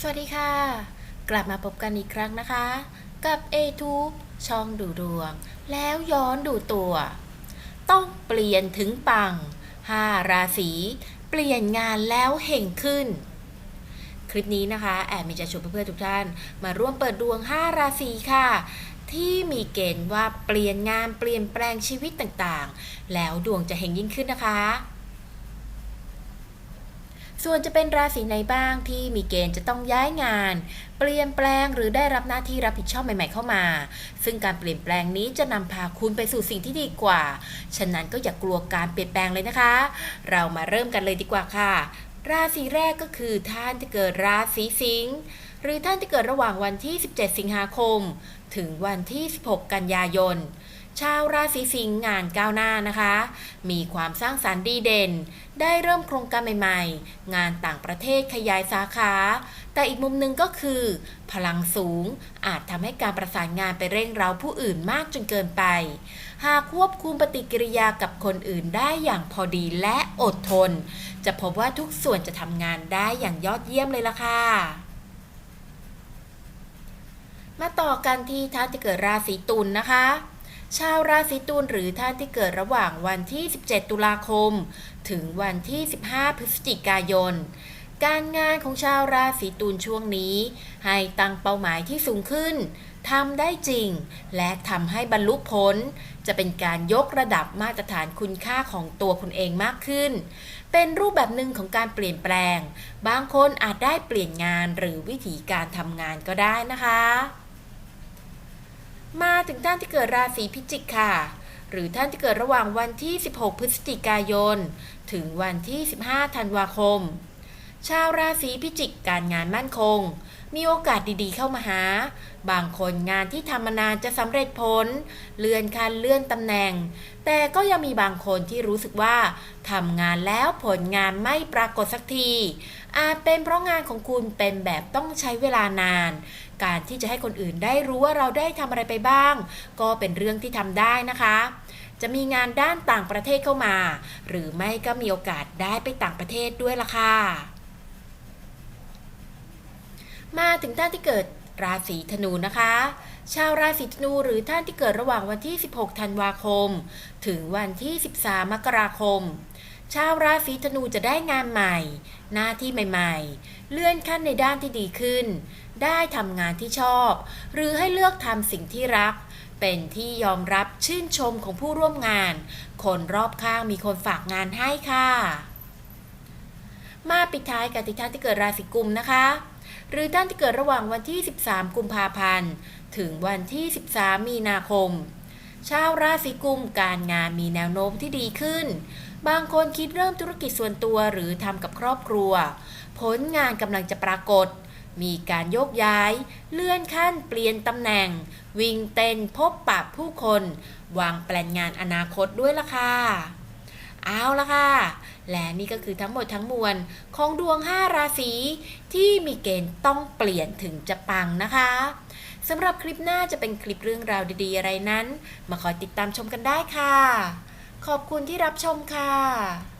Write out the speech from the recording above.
สวัสดีค่ะ กลับมาพบกันอีกครั้งนะคะ กับ a t u b e ช่องดูดวง แล้วย้อนดูตัว ต้องเปลี่ยนถึงปัง 5 ราศีเปลี่ยนงานแล้วเห่งขึ้น คลิปนี้นะคะ แอบมีจะชวนเพื่อนๆทุกท่าน มาร่วมเปิดดวง 5 ราศีค่ะที่มีเกณฑ์ว่าเปลี่ยนงานเปลี่ยนแปลงชีวิตต่างๆ แล้วดวงจะเฮงยิ่งขึ้นนะคะ ส่วนจะเป็นราศีไหนบ้างที่มีเกณฑ์จะต้องย้ายงาน เปลี่ยนแปลงหรือได้รับหน้าที่รับผิดชอบใหม่ ๆเข้ามา ซึ่งการเปลี่ยนแปลงนี้จะนำพาคุณไปสู่สิ่งที่ดีกว่า ฉะนั้นก็อย่ากกลัวการเปลี่ยนแปลงเลยนะคะ เรามาเริ่มกันเลยดีกว่าค่ะ ราศีแรกก็คือท่านที่เกิดราศีสิงห์หรือท่านที่เกิดระหว่างวันที่ 17 สิงหาคม ถึงวันที่ 16 กันยายน ชาวราศีสิงห์งานก้าวหน้านะคะ มีความสร้างสารรค์ดีเด่น ได้เริ่มโครงการใหม่ๆ งานต่างประเทศขยายสาขา แต่อีกมุมหนึ่งก็คือ พลังสูงอาจทำให้การประสานงานไปเร่งเร้าผู้อื่นมากจนเกินไป หากควบคุมปฏิกิริยากับคนอื่นได้อย่างพอดีและอดทน จะพบว่าทุกส่วนจะทำงานได้อย่างยอดเยี่ยมเลยล่ะค่ะมาต่อกันที่ท่านที่เกิดราศีตุลนะคะ ชาวราศีตุลหรือท่านที่เกิดระหว่างวันที่ 17 ตุลาคม ถึงวันที่ 15 พฤศจิกายน การงานของชาวราศีตุลช่วงนี้ ให้ตั้งเป้าหมายที่สูงขึ้นทำได้จริง และทำให้บรรลุผล จะเป็นการยกระดับมาตรฐานคุณค่าของตัวคุณเองมากขึ้น เป็นรูปแบบหนึ่งของการเปลี่ยนแปลง บางคนอาจได้เปลี่ยนงานหรือวิธีการทำงานก็ได้นะคะ มาถึงท่านที่เกิดราศีพิจิกค่ะ หรือท่านที่เกิดระหว่างวันที่ 16 พฤศจิกายน ถึงวันที่ 15 ธันวาคม ชาวราศีพิจิกการงานมั่นคง มีโอกาสดีๆเข้ามาหา บางคนงานที่ทำมานานจะสำเร็จผล เลื่อนขั้นเลื่อนตำแหน่ง แต่ก็ยังมีบางคนที่รู้สึกว่าทำงานแล้วผลงานไม่ปรากฏสักที อาจเป็นเพราะงานของคุณเป็นแบบต้องใช้เวลานาน การที่จะให้คนอื่นได้รู้ว่าเราได้ทำอะไรไปบ้าง ก็เป็นเรื่องที่ทำได้นะคะจะมีงานด้านต่างประเทศเข้ามา หรือไม่ก็มีโอกาสได้ไปต่างประเทศด้วยล่ะค่ะ มาถึงท่านที่เกิดราศีธนูนะคะ ชาวราศีธนูหรือท่านที่เกิดระหว่างวันที่ 16 ธันวาคม ถึงวันที่ 13 มกราคม ชาวราศีธนูจะได้งานใหม่ หน้าที่ใหม่ ๆ เลื่อนขั้นในด้านที่ดีขึ้น ได้ทำงานที่ชอบ หรือให้เลือกทำสิ่งที่รัก เป็นที่ยอมรับชื่นชมของผู้ร่วมงาน คนรอบข้างมีคนฝากงานให้ค่ะ มาปิดท้ายกับที่ท่านที่เกิดราศีกุมนะคะ หรือท่านที่เกิดระหว่างวันที่ 13 กุมภาพันธ์ ถึงวันที่ 13 มีนาคม ชาวราศีกุมการงานมีแนวโน้มที่ดีขึ้น บางคนคิดเริ่มธุรกิจส่วนตัวหรือทำกับครอบครัว ผลงานกำลังจะปรากฏ มีการโยกย้าย เลื่อนขั้นเปลี่ยนตำแหน่ง วิ่งเต้นพบปะผู้คน วางแปลนงานอนาคตด้วยล่ะค่ะ เอาละค่ะ และนี่ก็คือทั้งหมดทั้งมวลของดวง 5 ราศีที่มีเกณฑ์ต้องเปลี่ยนถึงจะปังนะคะสำหรับคลิปหน้าจะเป็นคลิปเรื่องราวดีๆ อะไรนั้น มาคอยติดตามชมกันได้ค่ะ ขอบคุณที่รับชมค่ะ